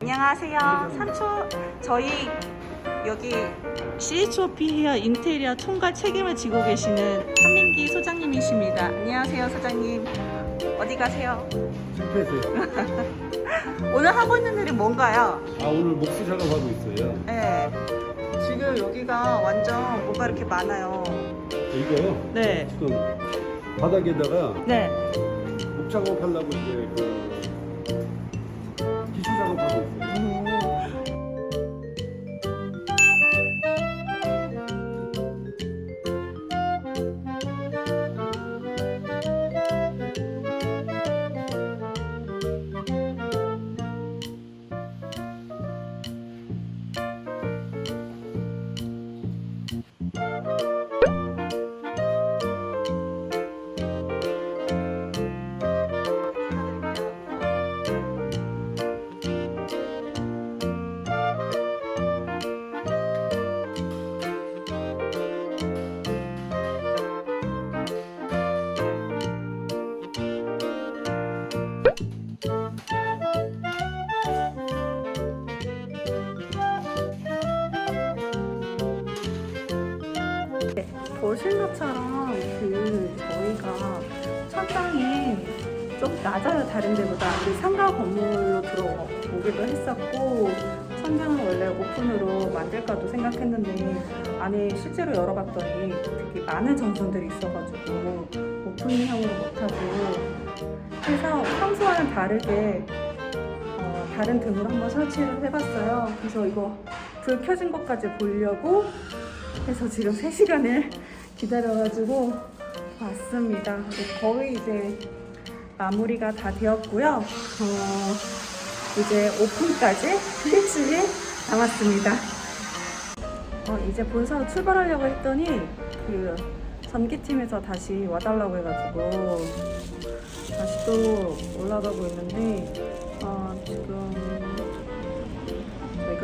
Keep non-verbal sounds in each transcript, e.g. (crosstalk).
안녕하세요. 삼촌 저희 여기 CHOP 헤어 인테리어 총괄 책임을 지고 계시는 한민기 소장님이십니다. 안녕하세요, 소장님. 어디 가세요? 실패했어요. (laughs) 오늘 하고 있는 일이 뭔가요? 아 오늘 목수 작업하고 있어요. 네. 지금 여기가 완전 뭐가 이렇게 많아요. 이거요. 네. 지금 바닥에다가 네. 목 작업하려고 이제 그 보신 것처럼 그 저희가 천장이 좀 낮아요 다른 데보다. 그 상가 건물로 들어오기도 했었고 천장은 원래 오픈으로 만들까도 생각했는데 안에 실제로 열어봤더니 되게 많은 전선들이 있어가지고 오픈형으로 못하고 그래서 평소와는 다르게 어, 다른 등으로 한번 설치를 해봤어요. 그래서 이거 불 켜진 것까지 보려고 해서 지금 3시간을 기다려가지고 왔습니다. 거의 이제 마무리가 다 되었고요. 어, 이제 오픈까지 일주일 남았습니다. 어, 이제 본사로 출발하려고 했더니 그 전기팀에서 다시 와달라고 해가지고 다시 또 올라가고 있는데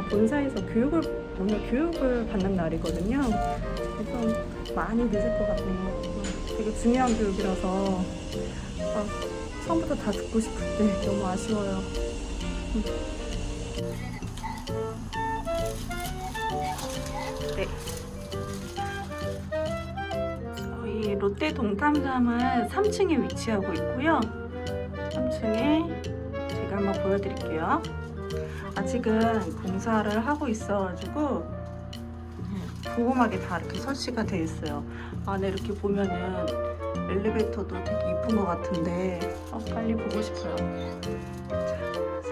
저희가 본사에서 교육을 오늘 교육을 받는 날이거든요. 그래서 많이 늦을 것 같네요. 되게 중요한 교육이라서 아, 처음부터 다 듣고 싶은데 너무 아쉬워요. 네. 저희 롯데 동탐점은 3층에 위치하고 있고요. 3층에 제가 한번 보여드릴게요. 아직은 공사를 하고 있어가지고 도톰하게 다 이렇게 설치가 돼 있어요. 안에 이렇게 보면은 엘리베이터도 되게 이쁜 것 같은데 어, 빨리 보고 싶어요. 자,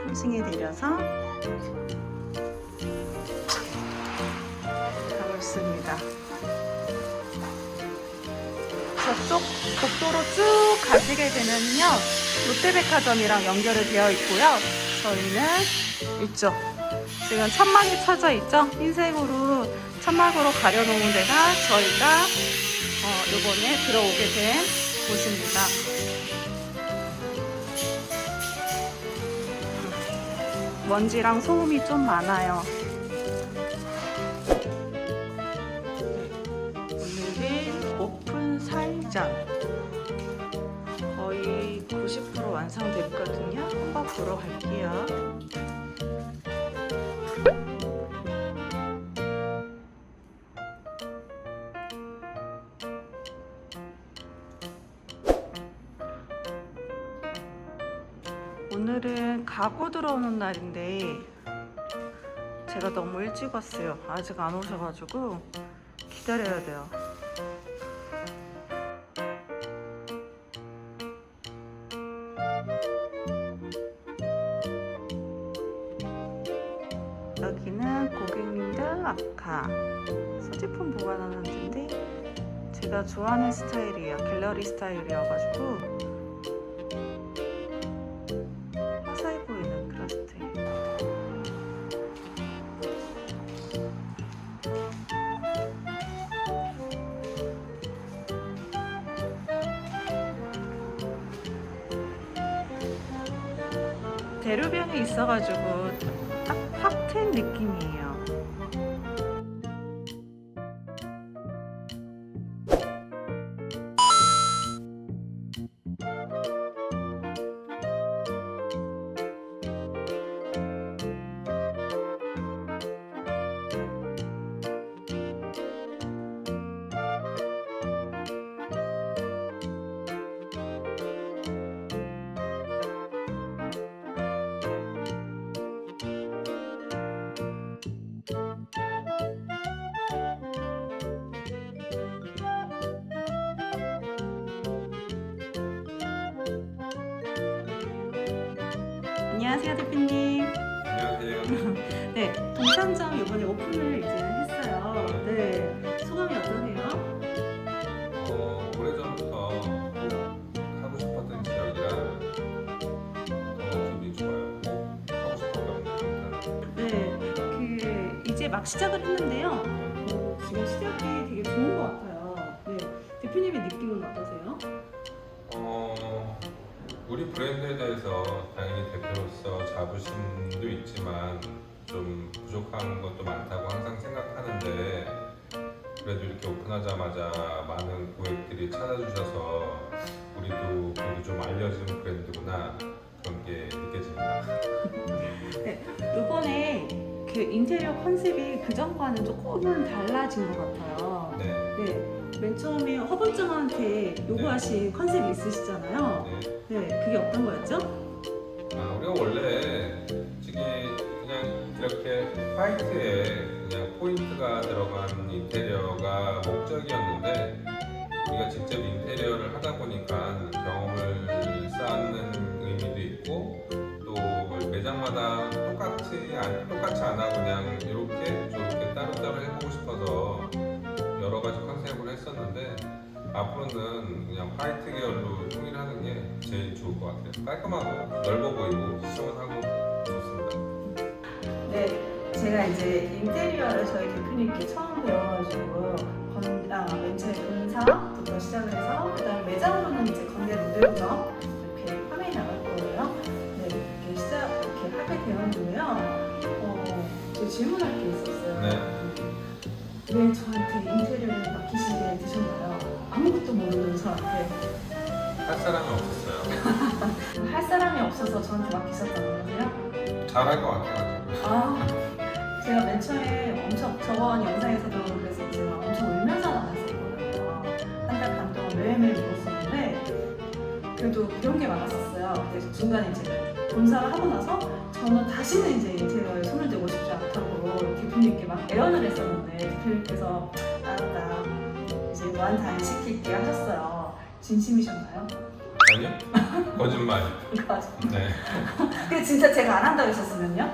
3층에 내려서 가고 있습니다. 저쪽 복도로 쭉 가시게 되면요 롯데백화점이랑 연결이 되어 있고요. 저희는 이쪽 지금 천막이 쳐져 있죠? 흰색으로 천막으로 가려놓은 데가 저희가 어, 요번에 들어오게 된 곳입니다. 먼지랑 소음이 좀 많아요. 오늘은 오픈 사일장 거의 90% 완성됐거든요. 한번 보러 갈게요. 오늘은 가구 들어오는 날인데 제가 너무 일찍 왔어요. 아직 안 오셔가지고 기다려야 돼요. 여기는 고객님들 아카 소지품 보관하는 데인데 제가 좋아하는 스타일이에요. 갤러리 스타일이어가지고 대로변에 있어가지고 딱 팝텐 느낌이에요. 안녕하세요, 대표님. 안녕하세요. (laughs) 네, 동탄점 이번에 오픈을 이제 했어요. 네, 소감이 어떠세요? 어, 오래전부터 하고 싶었던 지역이라 더 기분이 좋아요. 하고 싶었거든요. 네, 그 이제 막 시작을 했는데요. 어, 지금 시작이 되게 좋은 것 같아요. 네, 대표님의 느낌은 어떠세요? 어, 우리 브랜드에 대해서 당연히 대표로서 자부심도 있지만 좀 부족한 것도 많다고 항상 생각하는데 그래도 이렇게 오픈하자마자 많은 고객들이 찾아주셔서 우리도 그래도 좀 알려진 브랜드구나 그런 게 느껴집니다. (laughs) 이번에 그 인테리어 컨셉이 그 전과는 조금은 달라진 것 같아요. 네, 네, 맨 처음에 허번정한테 요구하신 컨셉이 있으시잖아요. 네. 네, 그게 어떤 거였죠? 아, 우리가 원래 이게 그냥 이렇게 화이트에 그냥 포인트가 들어간 인테리어가 목적이었는데 우리가 직접 인테리어를 하다 보니까 경험을 쌓는 의미도 있고 또 매장마다 똑같이 안, 똑같이 안 하고 그냥 이렇게 저렇게 따로따로 해보고 싶어서 여러 가지 컨셉을 했었는데 앞으로는 그냥 화이트 계열로 통일하는 게 제일 좋을 것 같아요. 깔끔하고 넓어 보이고 시원하고 좋습니다. 네, 제가 이제 인테리어를 저희 대표님께 처음 배워가지고 건강 맨 처음에 본사부터 시작을 해서 그다음에 매장으로는 이제 건대 모델점 이렇게 화면이 나갈 거예요. 네, 이렇게 시작 이렇게 하게 되었는데요. 어, 저 질문할 게 있었어요. 네. 왜 저한테 인테리어를 맡기시게 되셨나요? 아무것도 모르는 저한테 할 사람이 없었어요. (laughs) 할 사람이 없어서 저한테 맡기셨다는 거예요? 잘할 것 같아가지고. 아, 제가 맨 처음에 엄청 저번 영상에서도 그래서 제가 엄청 울면서 나왔었거든요. 한 달 반 동안 매일매일 울었었는데 그래도 이런 게 많았었어요. 근데 중간에 이제 본사를 하고 나서 저는 다시는 이제 인테리어에 손을 대고 싶지 않다고 대표님께 막 애원을 했었는데 대표님께서 알았다 이제 무한단 시킬게 하셨어요. 진심이셨나요? 아니요? 거짓말. (laughs) 맞아. 네. 근데 진짜 제가 안 한다고 했었으면요?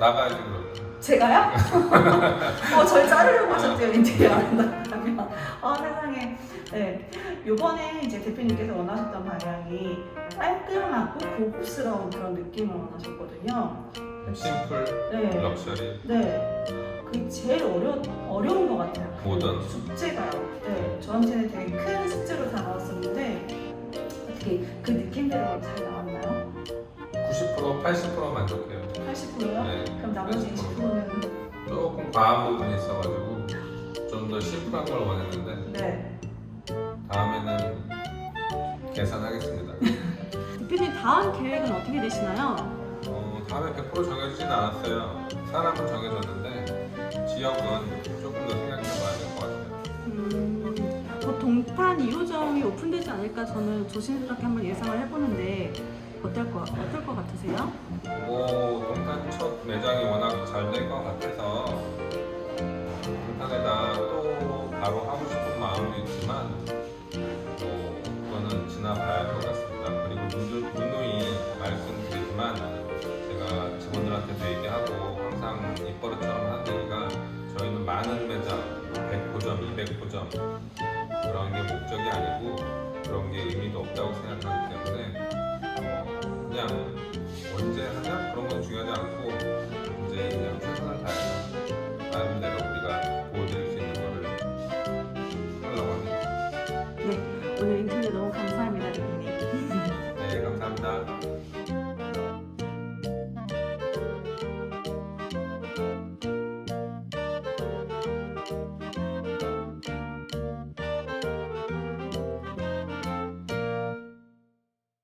나가야지 그럼. 제가요? (laughs) 어, 저희 자르려고 하셨대요, 인테리어 안 한다면. 아, 세상에. 네. 요번에 이제 대표님께서 원하셨던 방향이 깔끔하고 고급스러운 그런 느낌을 원하셨거든요. 심플, 네. 럭셔리, 네. 그게 제일 어려, 어려운 것 같아요. 그 모던. 숙제가요. 네. 저한테는 되게 큰 숙제로 다가왔었는데, 어떻게 그 느낌대로 잘 나왔나요? 90% 80% 만족해요. 80%요? 네. 그럼 나머지 20%는? 조금 과한 부분이 있어가지고 좀 더 심플한 걸 원했는데 네. 다음에는 계산하겠습니다. 대표님 다음 계획은 어떻게 되시나요? 어, 다음에 100% 정해지진 않았어요. 사람은 정해졌는데 지역은 조금 더 생각해봐야 될 것 같아요. 음, 곧 동탄 2호점이 오픈되지 않을까 저는 조심스럽게 한번 예상을 해보는데 어떨 것 어떨 것 같으세요? 뭐 동탄 첫 매장이 워낙 잘 될 것 같아서 많은 매장, 100호점, 200호점 그런 게 목적이 아니고 그런 게 의미도 없다고 생각하기 때문에 어, 그냥 언제 하냐 그런 건 중요하지 않고 이제 그냥 최선을 다해서 나름대로 우리가 보여드릴 수 있는 거를 하려고 합니다. 네, 오늘 인터뷰 너무 감사합니다, 네, 감사합니다.